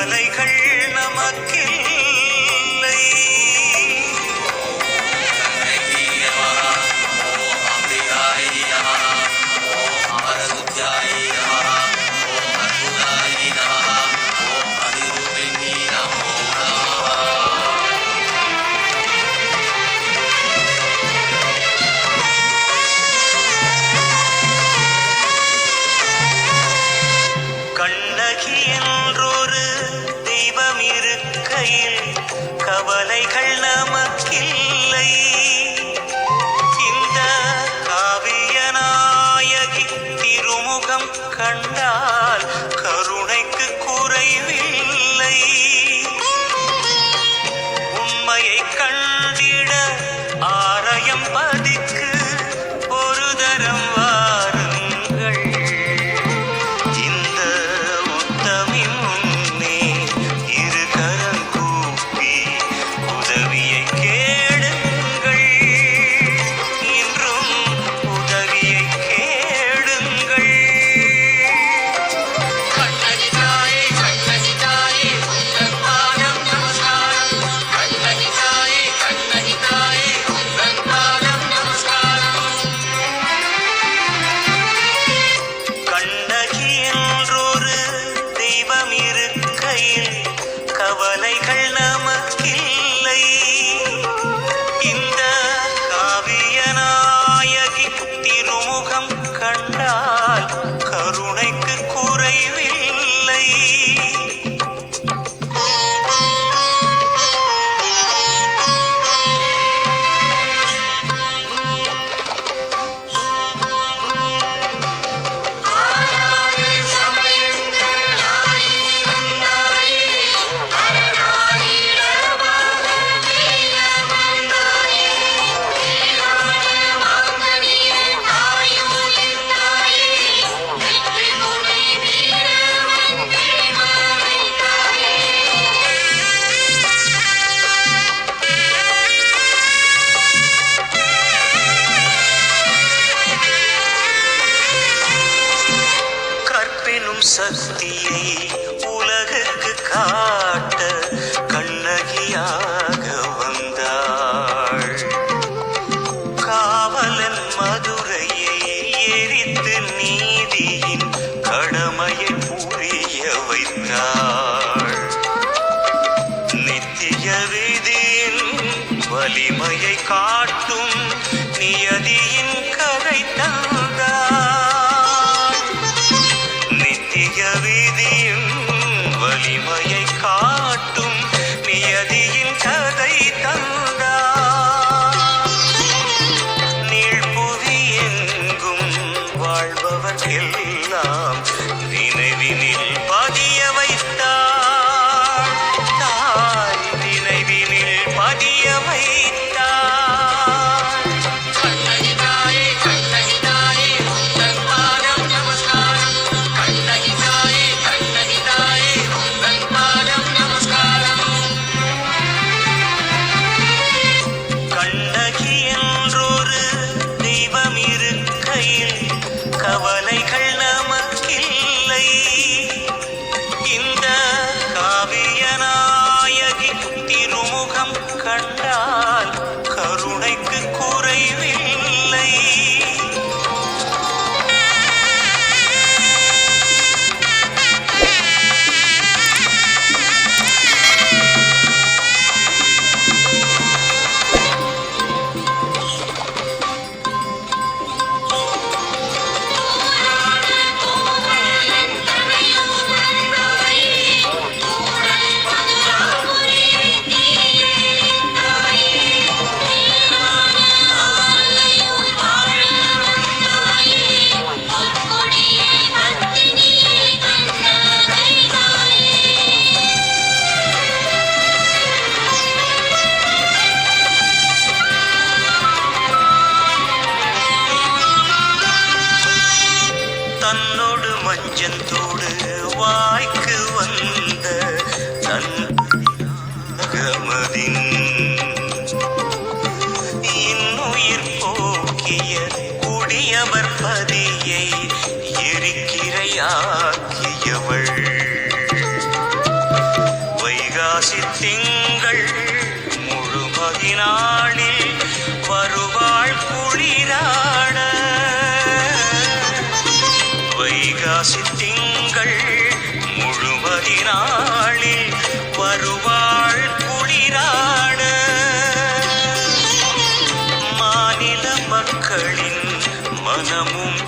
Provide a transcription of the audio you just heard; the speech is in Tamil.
கவலைகள் நமக்கில்லை. கண்டால் வேளையில் கவலைகள் நமக்கில்லை. இந்த காவிய நாயகி திருமுகம் கண்டால் சக்தியை சுயவிதியின் வலிமையை காட்டும் நியதியின் கதை தந்தார் நீழ்புவி எங்கும் வாழ்பவர் எல்லாம் நினைவினில் பதிய வைத்தார். தாய் நினைவினில் பதிய வைத்தார். நெஞ்சந்தோடு வாய்க்கு வந்த நன்மதின் இன்னுயிர் போக்கிய குடியவர் பதியை எரிக்கிரையாக்கியவள். வைகாசி திங்கள் முழுமதினாள் புரட்டாசி திங்கள் முழுவதினாளில் வருவாள் குளிராட மாநில மக்களின் மனமும்